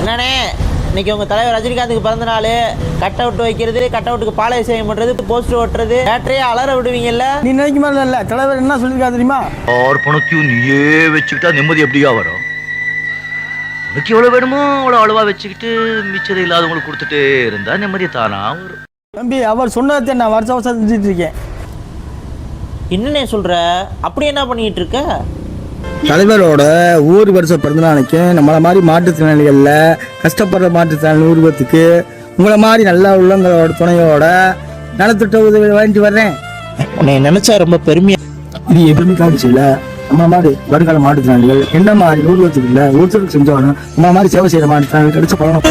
என்னண்ணே இன்னைக்கு உங்க தலைவர் ரஜினிகாந்துக்கு பிறந்த நாள். கட் அவுட் வைக்கிறது கட் அவுட்டுக்கு பாலாபிஷேகம் பண்றது போஸ்டர் ஒட்டுறது பேட்டரியே அலற விடுவீங்கல்ல? நீ நினைக்க மாதிரி இல்ல. தலைவர் என்ன சொல்லியிருக்கா தெரியுமா? ஆறு பணத்தையும் நீயே வச்சுக்கிட்டா நிம்மதி எப்படியா வரும்? உனக்கு எவ்வளவு வேணுமோ அவ்வளோ அளவா வச்சுக்கிட்டு மிச்சதை இல்லாதவங்களுக்கு கொடுத்துட்டே இருந்தா நிம்மதி தானா வரும். தம்பி அவர் சொன்னதை நான் வருஷம் வருஷம் செஞ்சுட்டு இருக்கேன். என்னண்ணே சொல்ற? அப்படி என்ன பண்ணிட்டு இருக்க? தலைவரோட ஊர் வருஷ பிறந்தநாளைக்கு நம்மளை மாதிரி மாற்றுத்திறனாளிகளில் கஷ்டப்படுற மாற்றுத்திறனாளி உருவத்துக்கு உங்களை மாதிரி நல்ல உள்ளங்களோட துணையோட நலத்திட்ட உதவி வாங்கிட்டு வர்றேன். உன்னை நினைச்சா ரொம்ப பெருமையா இது எப்பவுமே காமிச்சு இல்ல. நம்ம மாதிரி வருங்கால மாற்றுத்திறனாளிகள் என்ன மாதிரி உருவத்துக்கு இல்லை ஒருத்தருக்கு செஞ்சோன்னு நம்ம மாதிரி சேவை செய்யற மாற்றுத்திறனாளி கிடைச்ச பலனும்